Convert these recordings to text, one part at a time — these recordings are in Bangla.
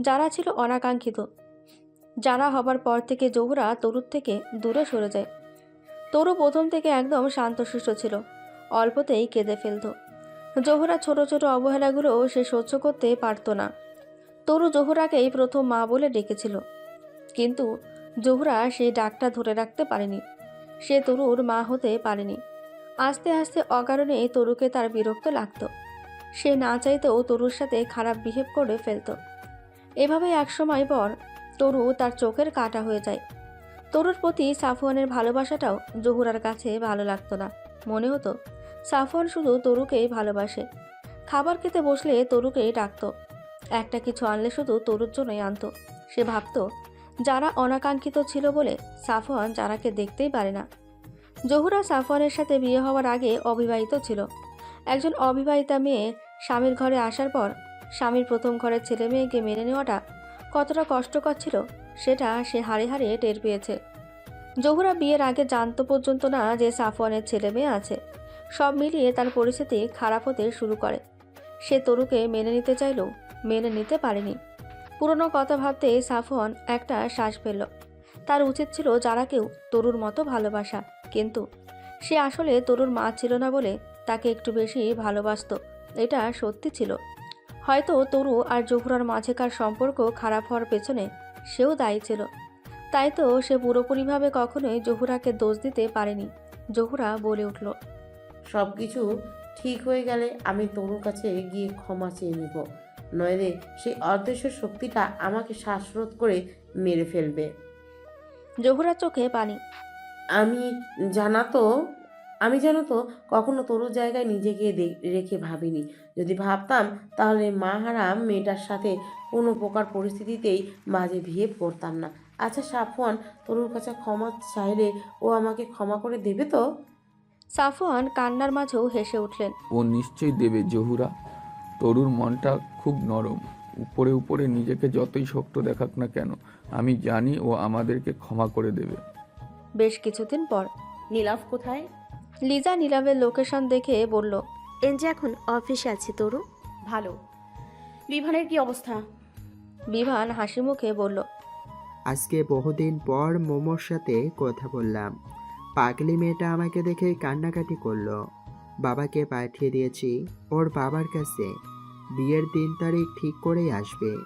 যারা ছিল অনাকাঙ্ক্ষিত। যারা হবার পর থেকে জহুরা তরুর থেকে দূরে সরে যায়। তরু প্রথম থেকে একদম শান্ত শান্তশিষ্ট ছিল। অল্পতেই কেঁদে ফেলত। জহুরা ছোট ছোট অবহেলাগুলো সে সহ্য করতে পারত না। তরু জহুরাকেই প্রথম মা বলে ডেকেছিল। কিন্তু জহুরা সেই ডাকটা ধরে রাখতে পারেনি। সে তরুর মা হতে পারেনি। আস্তে আস্তে অকারণে তরুকে তার বিরক্ত লাগতো। সে না চাইতেও তরুর সাথে খারাপ বিহেভ করে ফেলতো। এভাবে একসময় পর তরু তার চোখের কাটা হয়ে যায়। তরুর প্রতি সাফওয়ানের ভালোবাসাটাও জহুরার কাছে ভালো লাগতো না। মনে হতো, সাফওয়ান শুধু তরুকেই ভালোবাসে। খাবার খেতে বসলে তরুকেই ডাকতো। একটা কিছু আনলে শুধু তরুর জন্যই আনতো। সে ভাবতো, যারা অনাকাঙ্ক্ষিত ছিল বলে সাফওয়ান যারাকে দেখতেই পারে না। জহুরা সাফওয়ানের সাথে বিয়ে হওয়ার আগে অবিবাহিত ছিল। একজন অবিবাহিতা মেয়ে স্বামীর ঘরে আসার পর স্বামীর প্রথম ঘরের ছেলে মেয়েকে মেনে নেওয়াটা কতটা কষ্টকর ছিল, সেটা সে হাড়ে হাড়ে টের পেয়েছে। জহুরা বিয়ের আগে জানতো পর্যন্ত না যে সাফওয়ানের ছেলে মেয়ে আছে। সব মিলিয়ে তার পরিস্থিতি খারাপ হতে শুরু করে। সে তরুকে মেনে নিতে চাইলেও মেনে নিতে পারেনি। পুরনো কথা ভাবতে সাফওয়ান একটা শ্বাস ফেলল। তার উচিত ছিল যারা কেউ তরুর মতো ভালোবাসা, কিন্তু সে আসলে তরুর মা ছিল না বলে তাকে একটু বেশি ভালোবাসতো। এটা সত্যি ছিল। হয়তো তরু আর জহুরার মাঝেকার সম্পর্ক খারাপ হওয়ার পেছনে সেও দায়ী ছিল। তাই তো সে পুরোপুরিভাবে কখনোই জহুরাকে দোষ দিতে পারেনি জহুরা বলে উঠল। সব কিছু ঠিক হয়ে গেলে আমি তরুর কাছে গিয়ে ক্ষমা চেয়ে নেব। নইলে সেই অদৃশ্য শক্তিটা আমাকে শ্বাসরোধ করে মেরে ফেলবে। জহুরার চোখে পানি। আমি জানা তো আমি জানো তো কখনো তরুর জায়গায় নিজেকে রেখে ভাবিনি। যদি ভাবতাম তাহলে মা হারাম মেয়েটার সাথে কোনো প্রকার পরিস্থিতিতেই মাঝে বিহেভ করতাম না। আচ্ছা সাফওয়ান তরুর কাছে ক্ষমা চাইলে ও আমাকে ক্ষমা করে দেবে তো? সাফওয়ান কান্নার মাঝেও হেসে উঠলেন। ও নিশ্চয়ই দেবে জহুরা। তরুর মনটা খুব নরম। উপরে উপরে নিজেকে যতই শক্ত দেখাক না কেন আমি জানি ও আমাদেরকে ক্ষমা করে দেবে। বেশ কিছুদিন পর। নীলাভ কোথায়? লিজা নীলাভের লোকেশন দেখে বলল এনজে এখন অফিসে আছে তরু। ভালো। বিভানের কি অবস্থা? বিভান হাসি মুখে বলল আজকে বহুদিন পর মোমোর সাথে কথা বললাম। পাগলি মেয়েটা আমাকে দেখে কান্নাকাটি করল। বাবাকে পাঠিয়ে দিয়েছি ওর বাবার কাছে। বিয়ের দিন তারিখ ঠিক করেই আসবে।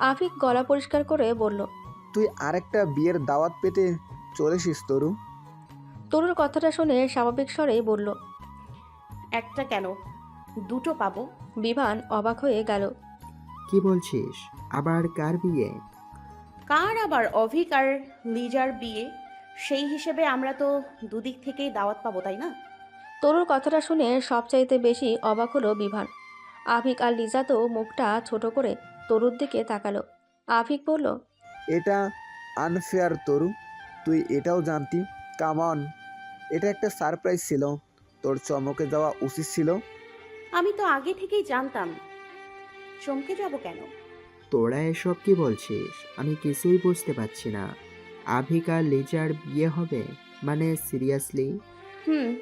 আফিক গলা পরিষ্কার করে বলল তুই আরেকটা বিয়ের দাওয়াত পেতে চলেছিস তরু। তরুর কথাটা শুনে স্বাভাবিক স্বরেই বলল একটা কেন? দুটো পাবো? বিভান অবাক হয়ে গেল। কি বলছিস? আবার কার বিয়ে? কার আবার অভিক আর লিজার বিয়ে? সেই হিসেবে আমরা তো দুদিক থেকেই দাওয়াত পাবো তাই না? তরুর কথাটা শুনে সবচাইতে বেশি অবাক হলো বিভান। আফিক আর লিজা তো মুখটা ছোট করে তরুর দিকে তাকালো। আফিক বলল এটা আনফেয়ার তরু তুই এটাও জানতি? কামন এটা একটা সারপ্রাইজ ছিল। তোর চমকে যাওয়া উচিত ছিল। আমি তো আগে থেকেই জানতাম। চমকে যাব কেন? তোরা এসব কি বলছিস? আমি কিছুই বুঝতে পারছি না। আভিকা লিজার বিয়ে হবে? মানে সিরিয়াসলি হুম।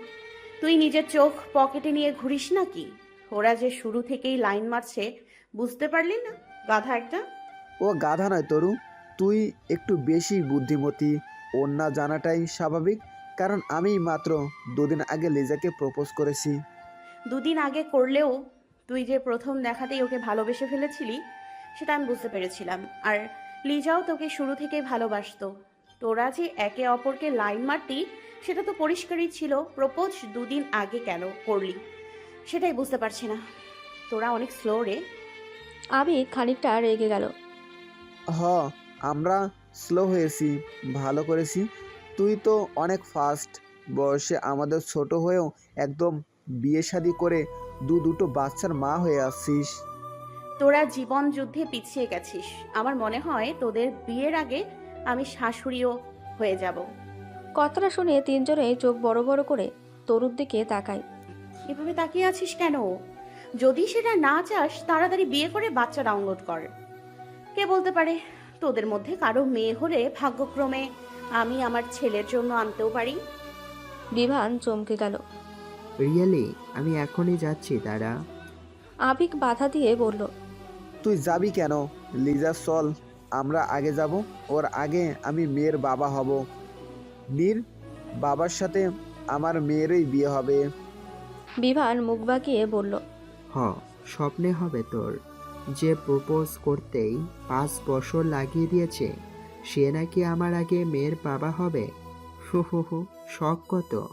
তুই নিজের চোখ পকেটে নিয়ে ঘুরিস নাকি? ওরা যে শুরু থেকেই লাইন মারছে বুঝতে পারলি না? গাধা একটা? ও গাধা নয় তরু। তুই একটু বেশি বুদ্ধিমতী। ওর না জানাটাই স্বাভাবিক কারণ আমি মাত্র দুদিন আগে লিজাকে প্রপোজ করেছি। দুদিন আগে করলেও তুই যে প্রথম দেখাতেই ওকে ভালোবেসে ফেলেছিলি সেটা আমি বুঝতে পেরেছিলাম। আর লিজাও তোকে শুরু থেকেই ভালোবাসতো। তোরা যে একে অপরকে লাইন মারতি সেটা তো পরিষ্কারই ছিল প্রপোজ দুদিন আগে কেন করলি? সেটাই বুঝতে পারছি না। তোরা অনেক স্লো রে। আবিক খানিকটা রেগে গেল। হ আমরা স্লো হয়েছি ভালো করেছি। তুই তো অনেক ফাস্ট বয়সে আমাদের ছোট হয়েও একদম বিয়ে শাদি করে দু দুটো বাচ্চার মা হয়ে আসছিস। তোরা জীবন যুদ্ধে পিছিয়ে গেছিস। আমার মনে হয় তোদের বিয়ের আগে আমি শাশুড়িও হয়ে যাব। কথাটা শুনে তিনজনেই চোখ বড় বড় করে তরুর দিকে তাকায় এভাবে তাকিয়ে আছিস কেন? যদি সেটা না চাস তাড়াতাড়ি বিয়ে করে বাচ্চা ডাউনলোড কর। কে বলতে পারে? তোদের মধ্যে কারও মেয়ে হলে ভাগ্যক্রমে আমি আমার ছেলের জন্য আনতেও পারি। বিভান চমকে গেল। রিয়েলি? আমি এখনই যাচ্ছি তারা। আবিক বাধা দিয়ে বলল তুই যাবি কেন? লিজা চল আমরা আগে যাব। ওর আগে আমি মেয়ের বাবা হব। নীর বাবার সাথে আমার মেয়েরই বিয়ে হবে। বিভান মুখ বাঁকিয়ে বলল হ স্বপ্নে হবে তোর। যে প্রপোজ করতেই পাঁচ বছর লাগিয়ে দিয়েছে সে নাকি আমার আগে মেয়ের বাবা হবে। হু হু হু শখ কত।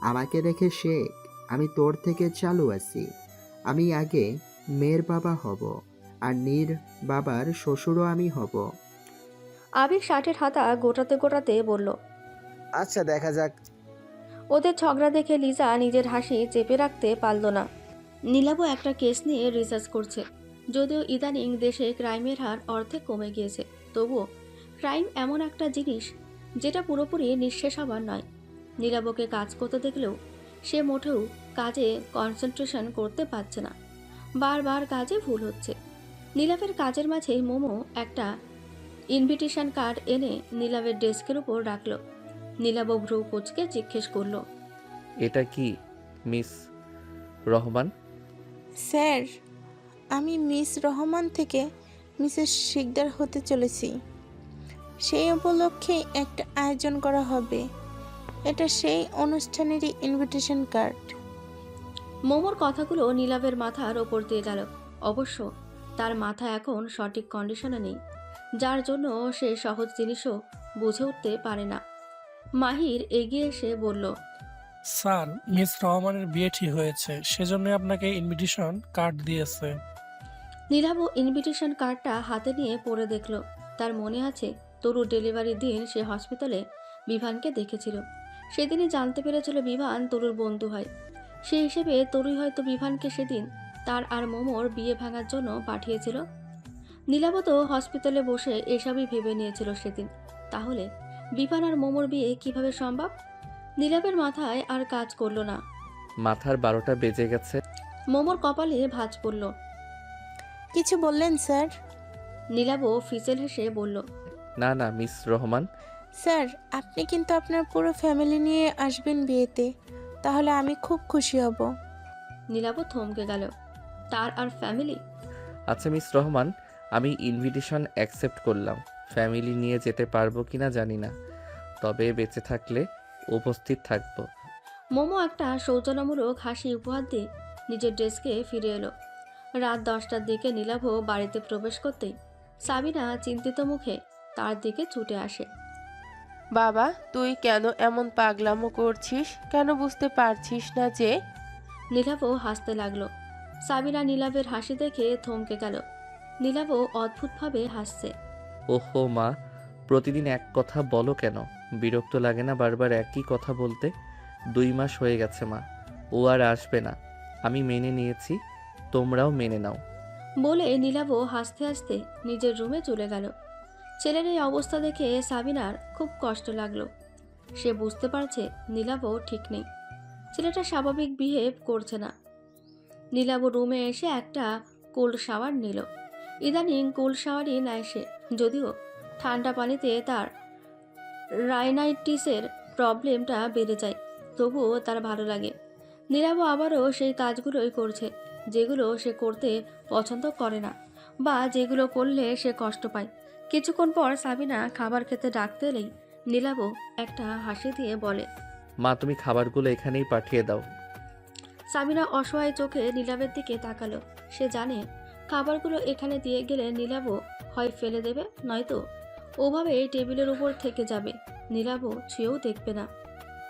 আমাকে দেখে শেখ আমি তোর থেকে চালু আছি। আমি আগে মেয়ের বাবা হব আর নীর বাবার শ্বশুরও আমি হব। আবিক শার্টের হাতা গোটাতে গোটাতে বলল আচ্ছা দেখা যাক। ওদের ঝগড়া দেখে লিজা নিজের হাসি চেপে রাখতে পারল না। নীলাবও একটা কেস নিয়ে রিসার্চ করছে। যদিও ইদানিং দেশে ক্রাইমের হার অর্ধেক কমে গিয়েছে তবুও ক্রাইম এমন একটা জিনিস যেটা পুরোপুরি নিঃশেষ হবার নয়। নীলাবকে কাজ করতে দেখলেও সে মোটেও কাজে কনসেন্ট্রেশন করতে পারছে না। বারবার কাজে ভুল হচ্ছে। নীলাভের কাজের মাঝে মোমো একটা ইনভিটেশন কার্ড এনে নীলাভের ডেস্কের উপর রাখল। নীলাব ভ্রু কোচকে জিজ্ঞেস করল এটা কি মিস রহমান? স্যার আমি মিস রহমান থেকে মিসেস শিকদার হতে চলেছি। সেই উপলক্ষে একটা আয়োজন করা হবে। এটা সেই অনুষ্ঠানেরই ইনভিটেশন কার্ড মোমোর কথাগুলো নীলাভের মাথার ওপর দিয়ে গেল। অবশ্য তার মাথা এখন সঠিক কন্ডিশনে নেই যার জন্য সে সহজ জিনিসও বুঝে উঠতে পারে না। মাহির এগিয়ে এসে বলল স্যার মিস রহমানের বিয়ে ঠিক হয়েছে সেজন্য আপনাকে ইনভিটেশন কার্ড দিয়েছে। নীলাভ ইনভিটেশন কার্ডটা হাতে নিয়ে পড়ে দেখল। তার মনে আছে তরু ডেলিভারির দিন সে হসপিটালে বিভানকে দেখেছিল। সেদিনই জানতে পেরেছিল বিভান তরুর বন্ধু হয়। সেই হিসেবে তরুই হয়তো বিভানকে সেদিন তার আর মোমোর বিয়ে ভাঙার জন্য পাঠিয়েছিল। নীলাভ তো হসপিটালে বসে এসবই ভেবে নিয়েছিল সেদিন। তাহলে বিভান আর মোমোর বিয়ে কীভাবে সম্ভব? নীলাভের মাথায় আর কাজ করল না। মাথার বারোটা বেজে গেছে। মোমোর কপালে ভাঁজ পড়ল। কিছু বললেন স্যার? নীলাভ ফিসেল হেসে বলল না না মিস রহমান। স্যার আপনি কিন্তু আপনার পুরো ফ্যামিলি নিয়ে আসবেন বিয়েতে তাহলে আমি খুব খুশি হব। নীলাভ থমকে গেল তার আর ফ্যামিলি? আচ্ছা মিস রহমান আমি ইনভিটেশন অ্যাকসেপ্ট করলাম। ফ্যামিলি নিয়ে যেতে পারব কিনা জানি না তবে বেঁচে থাকলে উপস্থিত থাকব। মোমো একটা সৌজন্যমূলক হাসি উপহার দিয়ে নিজের ডেস্কে ফিরে এলো। রাত দশটার দিকে নীলাভ বাড়িতে প্রবেশ করতেই সাবিনা চিন্তিত মুখে তার দিকে ছুটে আসে। বাবা তুই কেন এমন পাগলামো করছিস? কেন বুঝতে পারছিস না যে? নীলাভ হাসতে লাগল। সাবিনা নীলাভের হাসি দেখে থমকে গেল। নীলাভ অদ্ভুতভাবে হাসছে। ওহো মা প্রতিদিন এক কথা বলো কেন? বিরক্ত লাগে না বারবার একই কথা বলতে? দুই মাস হয়ে গেছে মা ও আর আসবে না। আমি মেনে নিয়েছি। তোমরাও মেনে নাও। বলে নীলাভ হাসতে হাসতে নিজের রুমে চলে গেল। ছেলের এই অবস্থা দেখে সাবিনার খুব কষ্ট লাগল। সে বুঝতে পারছে নীলাভও ঠিক নেই। ছেলেটা স্বাভাবিক বিহেভ করছে না। নীলাভ রুমে এসে একটা কোল্ড শাওয়ার নিল। ইদানিং কোল্ড শাওয়ারই নেয় সে, যদিও ঠান্ডা পানিতে তার রাইনাইটিসের প্রবলেমটা বেড়ে যায়, তবুও তার ভালো লাগে। নীলাভ আবারও সেই কাজগুলোই করছে। যেগুলো সে করতে পছন্দ করে না বা যেগুলো করলে সে কষ্ট পায়। কিছুক্ষণ পর সাবিনা খাবার খেতে ডাকতে এলেই নীলাভ একটা হাসি দিয়ে বলে মা তুমি খাবারগুলো এখানেই পাঠিয়ে দাও। সাবিনা অসহায় চোখে নীলাভের দিকে তাকালো। সে জানে খাবারগুলো এখানে দিয়ে গেলে নীলাভ হয় ফেলে দেবে নয়তো ওভাবে টেবিলের উপর থেকে যাবে। নীলাভ ছুঁয়েও দেখবে না।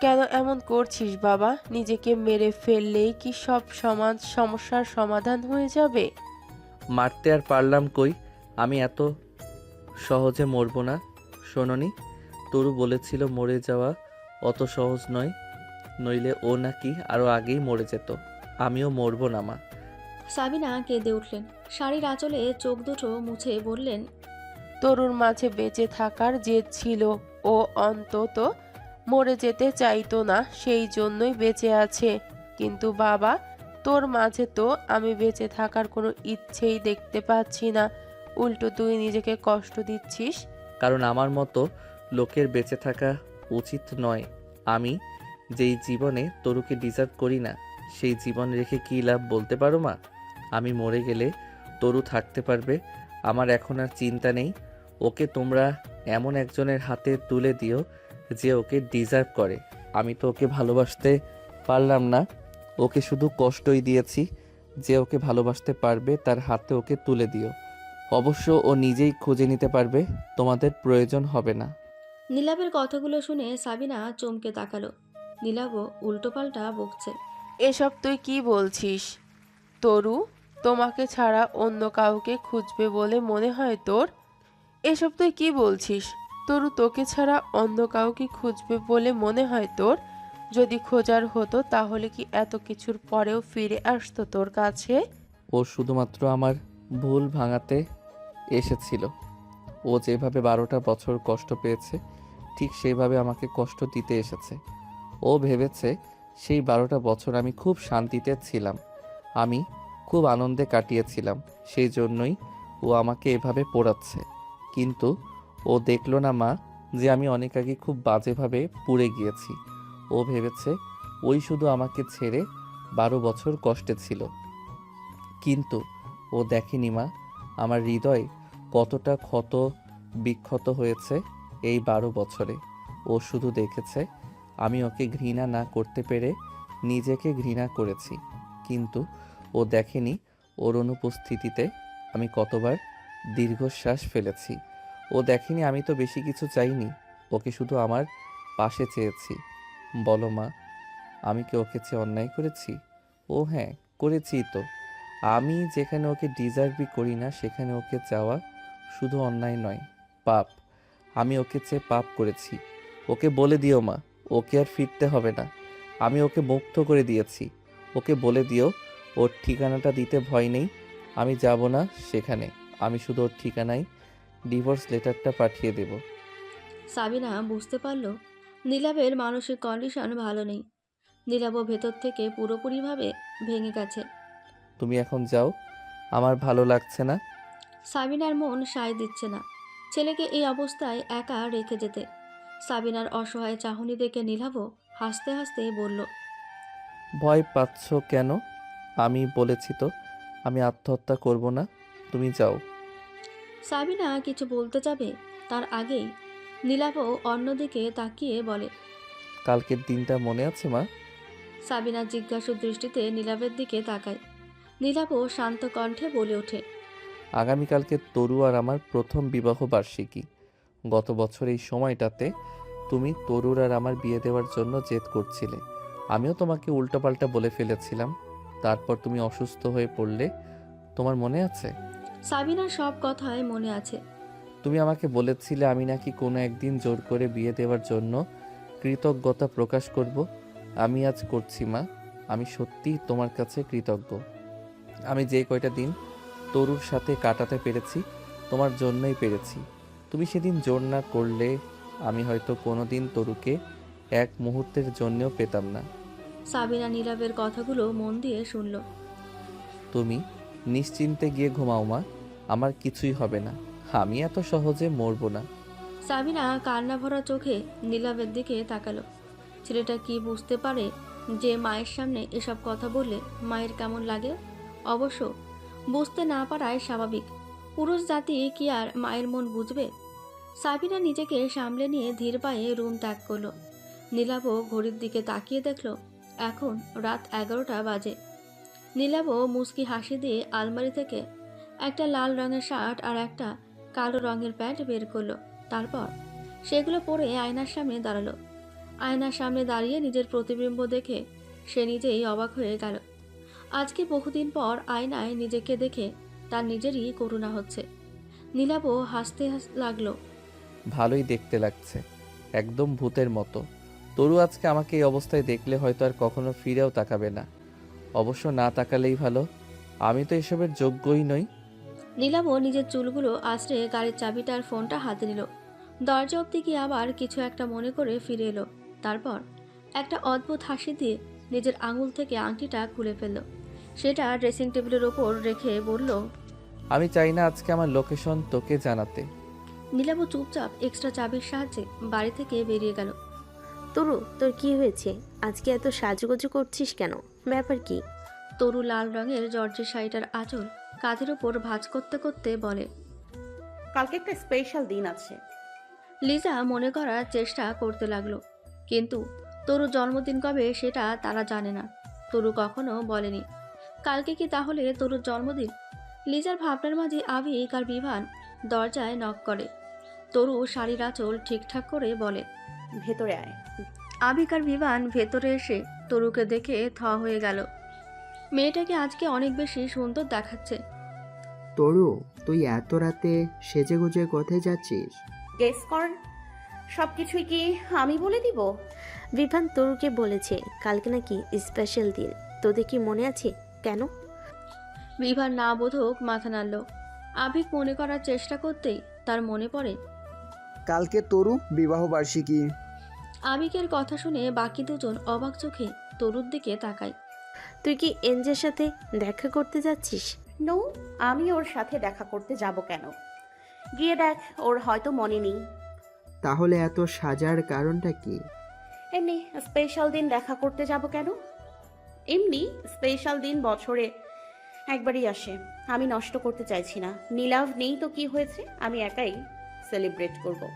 কেন এমন করছিস বাবা? নিজেকে মেরে ফেললেই কি সব সমাজ সমস্যার সমাধান হয়ে যাবে? মারতে আর পারলাম কই? আমি এত সহজে মরব না শোননি? তরু বলেছিল মরে যাওয়া অত সহজ নয় নইলে ও নাকি আরও আগেই মরে যেত। আমিও মরবো না মা। সাবিনা কেঁদে উঠলেন। শাড়ির আঁচলে চোখ দুটো মুছে বললেন তরুর মাঝে বেঁচে থাকার জেদ ছিল। ও অন্তত মরে যেতে চাইতো না, সেই জন্যই বেঁচে আছে। কিন্তু বাবা, তোর মাঝে তো আমি বেঁচে থাকার কোনো ইচ্ছেই দেখতে পাচ্ছি না। উল্টো তুই নিজেকে কষ্ট দিচ্ছিস? কারণ আমার মতো লোকের বেঁচে থাকা উচিত নয়। আমি যেই জীবনে তরুকে ডিজার্ভ করি না, সেই জীবন রেখে কী লাভ বলতে পারো মা? আমি মরে গেলে তরু থাকতে পারবে, আমার এখন আর চিন্তা নেই। ওকে তোমরা এমন একজনের হাতে তুলে দিও যে ওকে ডিজার্ভ করে। আমি তো ওকে ভালোবাসতে পারলাম না। ওকে শুধু কষ্টই দিয়েছি যে ওকে ভালোবাসতে পারবে তার হাতে ওকে তুলে দিও। অবশ্য ও নিজেই খুঁজে নিতে পারবে তোমাদের প্রয়োজন হবে না। নীলাভের কথাগুলো শুনে সাবিনা চমকে তাকালো। নীলাভও উল্টোপাল্টা বকছে। এসব তুই কি বলছিস? তরু তোমাকে ছাড়া অন্য কাউকে খুঁজবে বলে মনে হয় তোর? এসব তুই কি বলছিস? তরু তোকে ছাড়া অন্য কাউকে খুঁজবে বলে মনে হয় তোর? যদি খোঁজার হতো, তাহলে কি এত কিছুর পরেও ফিরে আসতো তোর কাছে? ও শুধুমাত্র আমার ভুল ভাঙাতে এসেছিল। ও যেভাবে বারোটা বছর কষ্ট পেয়েছে, ঠিক সেইভাবে আমাকে কষ্ট দিতে এসেছে। ও ভেবেছে, সেই বারোটা বছর আমি খুব শান্তিতে ছিলাম। আমি খুব আনন্দে কাটিয়েছিলাম, সেই জন্যই ও আমাকে এভাবে পোড়াচ্ছে। কিন্তু ও দেখল না মা যে আমি অনেক আগে খুব বাজেভাবে পুড়ে গিয়েছি। ও ভেবেছে ওই শুধু আমাকে ছেড়ে বারো বছর কষ্টে ছিল। কিন্তু ও দেখেনি মা, আমার হৃদয় কতটা ক্ষত বিক্ষত হয়েছে এই বারো বছরে। ও শুধু দেখেছে আমি ওকে ঘৃণা না করতে পেরে নিজেকে ঘৃণা করেছি। কিন্তু ও দেখেনি ওর অনুপস্থিতিতে আমি কতবার দীর্ঘশ্বাস ফেলেছি। ও দেখেনি আমি তো বেশি কিছু চাইনি। ওকে শুধু আমার পাশে চেয়েছি। বলো মা, আমি কি ওকে চেয়ে অন্যায় করেছি? ও হ্যাঁ করেছি তো। আমি যেখানে ওকে ডিজার্ভই করি না, সেখানে ওকে চাওয়া শুধু অন্যায় নয়, পাপ। আমি ওকে চেয়ে পাপ করেছি। ওকে বলে দিও মা, ওকে আর ফিরতে হবে না। আমি ওকে মুক্ত করে দিয়েছি। ওকে বলে দিও, ওর ঠিকানাটা দিতে ভয় নেই। আমি যাব না সেখানে। আমি শুধু ওর ঠিকানায় ডিভোর্স লেটারটা পাঠিয়ে দেব। সাবিনা বুঝতে পারল নীলাভের মানসিক কন্ডিশন ভালো নেই। নীলাভও ভেতর থেকে পুরোপুরিভাবে ভেঙে গেছে। তুমি এখন যাও আমার ভালো লাগছে না। সাবিনার মন সায় দিচ্ছে না ছেলেকে এই অবস্থায় একা রেখে যেতে। সাবিনার অসহায় চাহনি দেখে নীলাভও হাসতে হাসতে বলল ভয় পাচ্ছ কেন? আমি বলেছি তো আমি আত্মহত্যা করব না। তুমি যাও। সাবিনা কিছু বলতে যাবে? তার আগেই নীলাভও অন্যদিকে তাকিয়ে বলে কালকের দিনটা মনে আছে মা? সাবিনা জিজ্ঞাসু দৃষ্টিতে নীলাভের দিকে তাকায়। নীলাভও শান্ত কণ্ঠে বলে ওঠে আগামীকালকে তরু আর আমার প্রথম বিবাহ বার্ষিকী। গত বছর এই সময়টাতে তুমি তরুর আর আমার বিয়ে দেওয়ার জন্য জেদ করছিলে। আমিও তোমাকে উল্টোপাল্টা বলে ফেলেছিলাম। তারপর তুমি অসুস্থ হয়ে পড়লে তোমার মনে আছে? সাবিনার সব কথাই মনে আছে। তুমি আমাকে বলেছিলে আমি নাকি কোনো একদিন জোর করে বিয়ে দেওয়ার জন্য কৃতজ্ঞতা প্রকাশ করব। আমি আজ করছি মা। আমি সত্যিই তোমার কাছে কৃতজ্ঞ। আমি যে কয়টা দিন তরুর সাথে কাটাতে পেরেছি তোমার জন্যই পেরেছি। তুমি সেদিন জোর না করলে আমি হয়তো কোনো দিন তরুকে এক মুহূর্তের জন্যও পেতাম না। সাবিনা নীলাভের কথাগুলো মন দিয়ে শুনল। তুমি নিশ্চিন্তে গিয়ে ঘুমাও, মা। আমার কিছুই হবে না। আমি এত সহজে মরবো না। সাবিনা কান্না ভরা চোখে নীলাভের দিকে তাকালো। ছেলেটা কি বুঝতে পারে যে মায়ের সামনে এসব কথা বললে মায়ের কেমন লাগে? অবশ্য বুঝতে না পারায় স্বাভাবিক। পুরুষ জাতি কি আর মায়ের মন বুঝবে? সাবিনা নিজেকে সামলে নিয়ে ধীর পায়ে রুম ত্যাগ করল। নীলাভও ঘড়ির দিকে তাকিয়ে দেখল, এখন রাত এগারোটা বাজে। নীলাভও মুচকি হাসি দিয়ে আলমারি থেকে একটা লাল রঙের শার্ট আর একটা কালো রঙের প্যান্ট বের করল। তারপর সেগুলো পরে আয়নার সামনে দাঁড়াল। আয়নার সামনে দাঁড়িয়ে নিজের প্রতিবিম্ব দেখে সে নিজেই অবাক হয়ে গেল। আজকে বহুদিন পর আয়নায় নিজেকে দেখে তার নিজেরই করুণা হচ্ছে। নীলাবও হাসতে হাস- লাগল। ভালোই দেখতে লাগছে, একদম ভূতের মতো। তরু আজকে আমাকে এই অবস্থায় দেখলে হয়তো আর কখনো ফিরেও তাকাবে না। অবশ্য না তাকালেই ভালো। আমি তো এসবের যোগ্যই নই। নীলাবও নিজের চুলগুলো আশ্রে গাড়ির চাবিটা আর ফোনটা হাতে নিল। দরজা অব্দি গিয়ে আবার কিছু একটা মনে করে ফিরে এলো। তারপর একটা অদ্ভুত হাসি দিয়ে নিজের আঙুল থেকে আংটিটা খুলে ফেলল। সেটা ড্রেসিং টেবিলের ওপর রেখে বলল আমি চাই না আজকে আমার লোকেশন তোকে জানাতে। নীলাবও চুপচাপ এক্সট্রা চাবির সাহায্যে বাড়ি থেকে বেরিয়ে গেল। তরু তোর কি হয়েছে? আজকে এত সাজুগুজু করছিস কেন? ব্যাপার কি? তরু লাল রঙের জর্জের শাড়িটার আঁচল কাঁধের উপর ভাঁজ করতে করতে বলে কালকে একটা স্পেশাল দিন আছে। লিজা মনে করার চেষ্টা করতে লাগল কিন্তু তরু জন্মদিন কবে সেটা তারা জানে না। তরু কখনো বলেনি কালকে কি তাহলে তরুর জন্মদিন? লিজার ভাবনার মাঝে আবিক আর বিভান দরজায় নক করে। তরু শাড়ির আঁচল ঠিকঠাক করে বলে ভেতরে আয়। আবিক আর বিভান ভেতরে এসে তরুকে দেখে থ হয়ে গেল। মেয়েটাকে আজকে অনেক বেশি সুন্দর দেখাচ্ছে। তরু তুই এত রাতে সেজে গুজে কোথায় যাচ্ছিস? গেস কর সব কিছুই কি আমি বলে দিব? বিভান তরুকে বলেছে কালকে নাকি স্পেশাল দিন। তোদের কি মনে আছে? কেন? বিভার না বোধক মাথা নাড়ল। আবিক মনে করার চেষ্টা করতেই তার মনে পড়ে। কালকে তরু বিবাহ বার্ষিকী আবিকের কথা শুনে বাকি দুজন অবাক চোখে তরুর দিকে তাকায়। তুই কি এনজের সাথে দেখা করতে যাচ্ছিস? নো আমি ওর সাথে দেখা করতে যাব কেন? গিয়ে দেখ ওর হয়তো মনে নেই। তাহলে এত সাজার কারণটা কি? এমনি স্পেশাল দিন দেখা করতে যাব কেন? এমনি স্পেশাল দিন বছরে একবারই আসে। আমি নষ্ট করতে চাইছি না। নীলাভ নেই তো কি হয়েছে? আমি একাই সেলিব্রেট করব।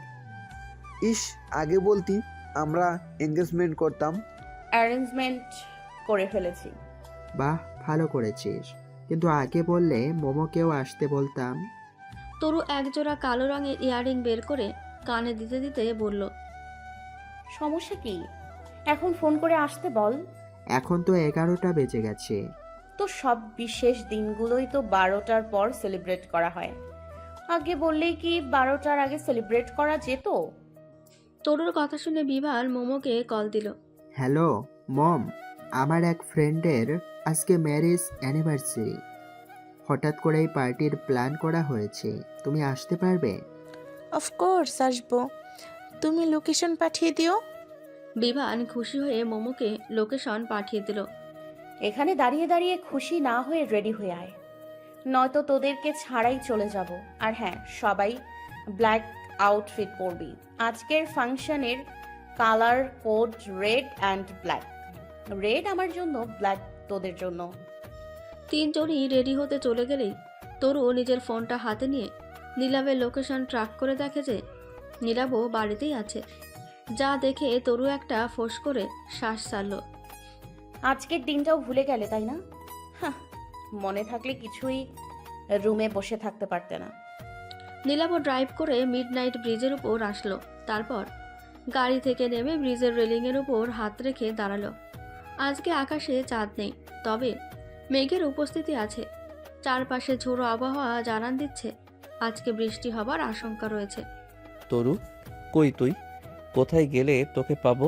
ইস আগে বলতি। আমরা এঙ্গেজমেন্ট করতাম। অ্যারেঞ্জমেন্ট করে ফেলেছি। বাহ ভালো করেছিস। কিন্তু আগে বললে মোমোকেও আসতে বলতাম। তরু একজোড়া কালো রঙের ইয়াররিং বের করে কানে দিতে দিতে বলল সমস্যা কি? এখন ফোন করে আসতে বল। এখন তো এগারোটা বেজে গেছে। তো সব বিশেষ দিনগুলোই তো বারোটার পর সেলিব্রেট করা হয়। আগে বললেই কি বারোটার আগে সেলিব্রেট করা যেত? তরুর কথা শুনে বিভার মোমোকে কল দিল। হ্যালো মম আমার এক ফ্রেন্ডের আজকে ম্যারেজ অ্যানিভার্সারি। হঠাৎ করে এই পার্টির প্ল্যান করা হয়েছে তুমি আসতে পারবে? অফকোর্স আসব। তুমি লোকেশন পাঠিয়ে দিও। বিভান খুশি হয়ে মোমোকে লোকেশন পাঠিয়ে দিল। এখানে দাঁড়িয়ে দাঁড়িয়ে খুশি না হয়ে রেডি হয়ে আয়। নয়তো তোদেরকে ছাড়াই চলে যাব। আর হ্যাঁ সবাই ব্ল্যাক আউটফিট পরবি। আজকের ফাংশনের colour code red and black red আমার জন্য ব্ল্যাক তোদের জন্য। তিনজনই রেডি হতে চলে গেলেই তরু নিজের ফোনটা হাতে নিয়ে নীলাবের লোকেশন ট্র্যাক করে দেখে যে নীলাবও বাড়িতেই আছে। যা দেখে তরু একটা ফোঁস করে শ্বাস ছাড়ল। আজকের দিনটাও ভুলে গেলে তাই না? মনে থাকলে কিছুই রুমে বসে থাকতে পারতে না। নীলাব ড্রাইভ করে মিড নাইট ব্রিজের উপর আসলো। তারপর গাড়ি থেকে নেমে ব্রিজের রেলিংয়ের উপর হাত রেখে দাঁড়াল। আজকে আকাশে চাঁদ নেই তবে মেঘের উপস্থিতি আছে। চারপাশে ঝোড়ো আবহাওয়া জানান দিচ্ছে। আজকে বৃষ্টি হবার আশঙ্কা রয়েছে। তরু কই তুই? কোথায় গেলে তোকে পাবো?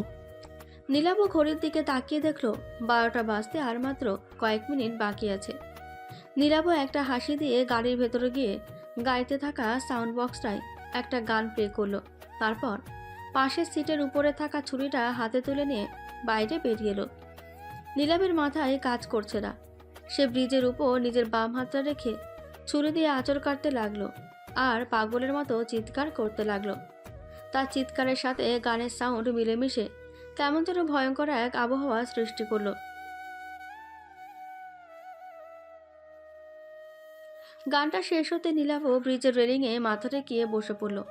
নীলাব ঘড়ির দিকে তাকিয়ে দেখল বারোটা বাজতে আর মাত্র কয়েক মিনিট বাকি আছে। নীলাব একটা হাসি দিয়ে গাড়ির ভেতরে গিয়ে গাড়িতে থাকা সাউন্ড বক্সটায় একটা গান প্লে করল। তারপর পাশের সিটের উপরে থাকা ছুরিটা হাতে তুলে নিয়ে বাইরে বেরিয়ে এলো। নীলাবের মাথায় কাজ করছে না। সে ব্রিজের উপর নিজের বাম হাতটা রেখে ছুরি দিয়ে আঁচড় কাটতে লাগল আর পাগলের মতো চিৎকার করতে লাগল। তার চিৎকারের সাথে গানের সাউন্ড মিলেমিশে কেমন যেন ভয়ঙ্কর এক আবহাওয়া সৃষ্টি করল। গানটা শেষ হতে নীলাভ ব্রিজের রেলিংয়ে মাথা রেখিয়ে বসে পড়ল।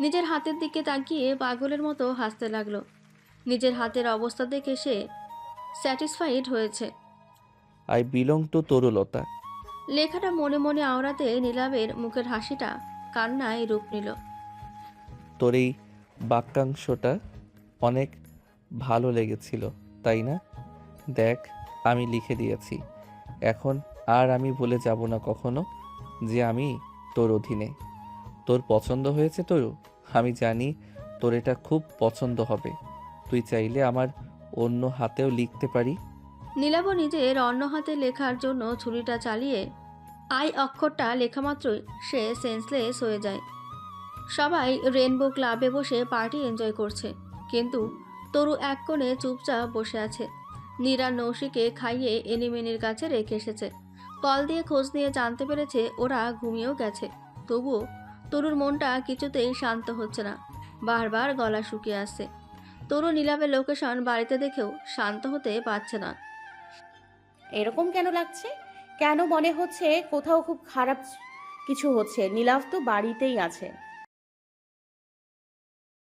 নিজের হাতের দিকে তাকিয়ে পাগলের মতো হাসতে লাগল। নিজের হাতের অবস্থা দেখে সে স্যাটিসফাইড হয়েছে। I belong to Tarulata. লেখাটা মনে মনে আওড়াতে নীলাবের মুখের হাসিটা কান্নায় রূপ নিল। তোর এই বাক্যাংশটা অনেক ভালো লেগেছিল তাই না? দেখ আমি লিখে দিয়েছি। এখন আর আমি বলে যাব না কখনো। যে আমি তোর অধীনে। তোর পছন্দ হয়েছে তরু আমি জানি তোর এটা খুব পছন্দ হবে। তুই চাইলে আমার অন্য হাতেও লিখতে পারি। নীলাভ নিজের অন্য হাতে লেখার জন্য ছুরিটা চালিয়ে আই অক্ষরটা লেখা মাত্রই সে সেন্সলেস হয়ে যায়। সবাই রেনবো ক্লাবে বসে পার্টি এনজয় করছে। কিন্তু তরু এক কোণে চুপচাপ বসে আছে। নীরা নৌশিকে খাইয়ে এনিমেনির কাছে রেখে এসেছে। কল দিয়ে খোঁজ নিয়ে জানতে পেরেছে ওরা ঘুমিয়েও গেছে। তবুও তরুর মনটা কিছুতেই শান্ত হচ্ছে না। বারবার গলা শুকিয়ে আসছে। তরু নীলাভের লোকেশন বাড়িতে দেখেও শান্ত হতে পারছে না। এরকম কেন লাগছে? কেন মনে হচ্ছে কোথাও খুব খারাপ কিছু হচ্ছে? নীলাভ তো বাড়িতেই আছে।